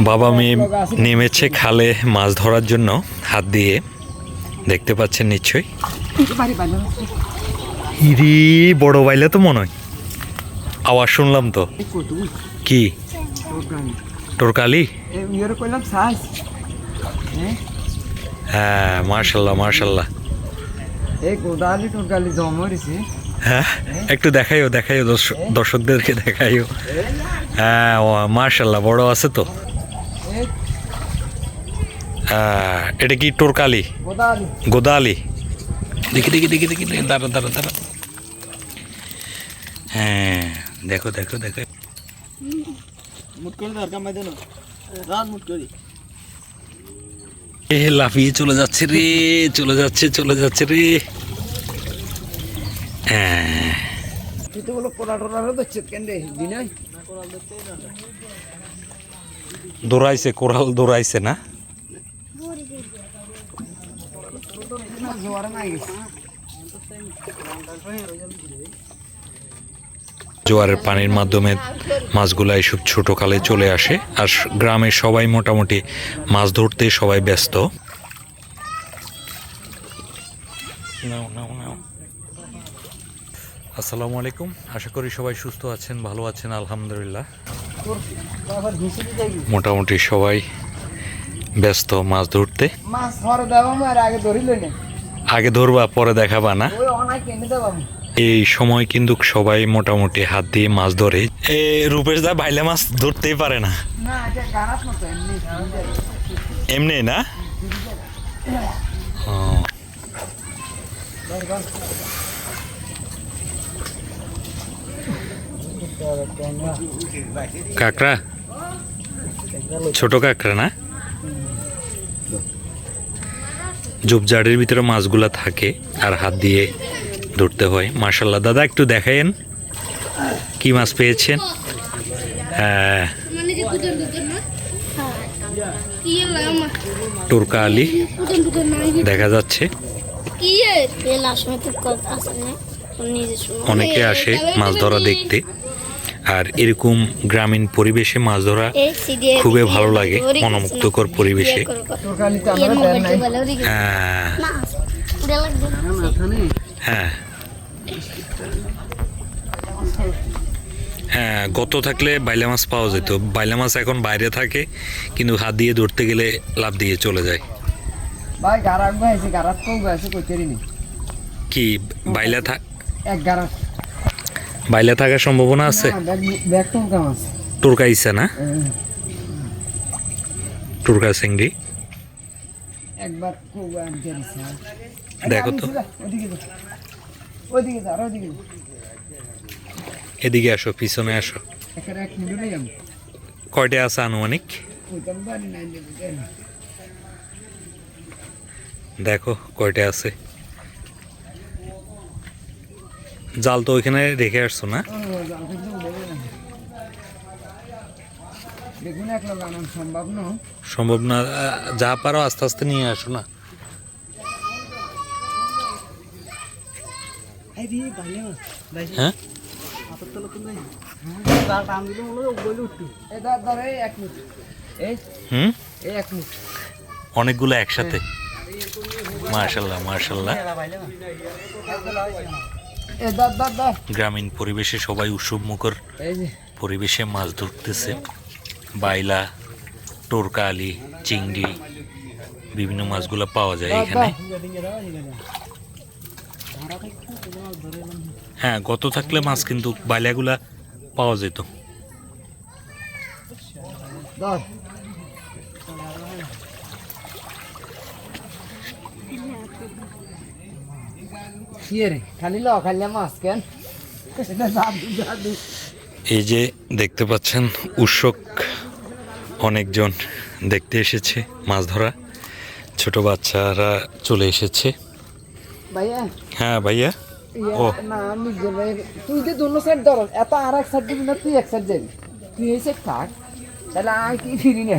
বাবা মেয়ে নেমেছে খালে মাছ ধরার জন্য হাত দিয়ে। দেখতে পাচ্ছেন নিশ্চয়ই। ইরি, বড় বাইলে তো মনে হয়। আওয়াজ শুনলাম তো। কি? প্রোগ্রাম তোর কালি এই ইয়ের কইলাম সাইজ হ্যাঁ মার্শাল্লাহ মার্শাল্লাহ হ্যাঁ একটু দেখাইও দেখাইও, দর্শ- দর্শকদেরকে দেখাইও। হ্যাঁ মার্শাল্লাহ বড় আছে তো। এটা কি টোরকালি? গোদালি। গোদালি। দেখি দেখি দেখি দেখি দেখি, দাঁড়া দাঁড়া দাঁড়া। হ্যাঁ দেখো দেখো দেখো। এ লাফিয়ে চলে যাচ্ছে রে চলে যাচ্ছে চলে যাচ্ছে রে। হ্যাঁ। দৌড়াইছে কোরাল দৌড়াইছে না? জোয়ারের পানির মাধ্যমে মাছগুলা এইসব ছোট খালে চলে আসে আর গ্রামের সবাই মোটামুটি মাছ ধরতে সবাই ব্যস্ত। আসসালামু আলাইকুম। আশা করি সবাই সুস্থ আছেন, ভালো আছেন, আলহামদুলিল্লাহ। মোটামুটি সবাই ব্যস্ত মাছ ধরতে। মাছ ধরে দেবো আর আগে ধরিল না। আগে ধরবা পরে দেখাবা না? এই সময় কিন্তু সবাই মোটামুটি হাত দিয়ে মাছ ধরে। এ রূপেশ দা বাইলে মাছ ধরতেই পারে না। এমনি না? কাঁকড়া? ছোট কাঁকড়া না? ঝোপঝাড়ের ভিতরে মাছগুলা থাকে আর হাত দিয়ে ধরতে হয়। মার্শাল্লাহ দাদা একটু দেখাইন কি মাছ পেয়েছেন? হ্যাঁ টুরকা আলি। দেখা যাচ্ছে। অনেকে আসে মাছ ধরা দেখতে। আর এরকম গ্রামীণ পরিবেশে মাছ ধরা খুবই ভালো লাগে মনোমুগ্ধকর পরিবেশে। নাই। হ্যাঁ। হ্যাঁ। হ্যাঁ গত থাকলে বাইলা মাছ পাওয়া যেত। বাইলা মাছ এখন বাইরে থাকে কিন্তু হাত দিয়ে ধরতে গেলে লাভ দিয়ে চলে যায়। ভাই গারাক গাইছে গারাক কো বাইলা থাক এক গারাক। বাইলা থাকার সম্ভাবনা আছে? ব্যাগ ব্যাগ তো কাম আছে। টুরকা ইচ্ছা না? টুরকা চিংড়ি? একবার কো গান করিছে দেখো তো। যা। এদিকে আসো পিছনে আসো। কয়টা আছে আনুমানিক? দেখো কয়টা আছে। জাল তো ওইখানে রেখে আসছো না? সম্ভব না যা পারো আস্তে আস্তে নিয়ে আসো না। হ্যাঁ? অনেকগুলো একসাথে। মার্শাল্লাহ মার্শাল্লাহ গ্রামীণ পরিবেশে সবাই উৎসব মুখর পরিবেশে মাছ ধরতেছে। বাইলা টোরকালি চিংড়ি বিভিন্ন মাছগুলো পাওয়া যায় এখানে। হ্যাঁ গত থাকলে মাছ কিন্তু বাইলাগুলা পাওয়া যেত ধর কি রে খালি ল খালি মাছ কেন এটা জাদু জাদু এই যে দেখতে পাচ্ছেন উৎসক অনেকজন দেখতে এসেছে মাছ ধরা। ছোট বাচ্চারা চলে এসেছে। ভাইয়া? হ্যাঁ ভাইয়া? ইয়া, ও। তুই যে দোনো সাইড ধর এত আর এক সাইড দিবি না তুই এক সাইড যাবি। তুই এই সাইড থাক তাহলে আমি কি ফিরি না।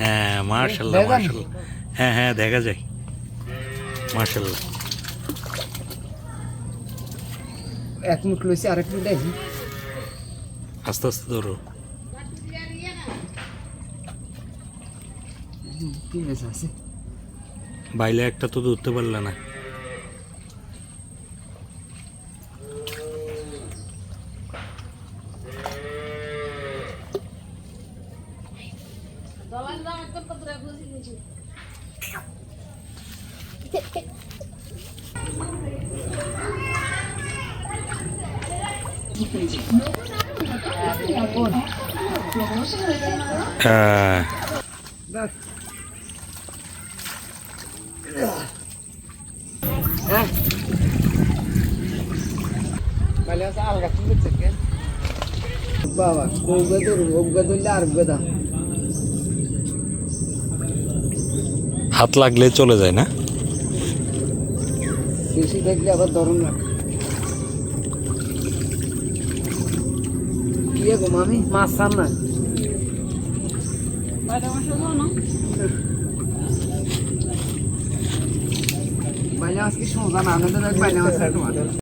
হ্যাঁ মার্শাল্লাহ? মার্শাল্লাহ। হ্যাঁ হ্যাঁ দেখা যায়। মার্শাল্লাহ। এক মুখ লইছে আরেক মিনিট দেখি আস্তে আস্তে ধরো। বাইলে একটা তো ধরতে পারলে না হ্যাঁ দেখ হ্যাঁ ভালো আছে আলগা সুন্দর থেকে বাবা বউগা ধরুন বউগা ধরলে আর বেদা হাত লাগলে চলে যায় না বেশি দেখলে আবার ধরুন না গো মামি? মাছ সার না বাইলে মাছ কি সোজা না আমাদের বাইলে মাছ।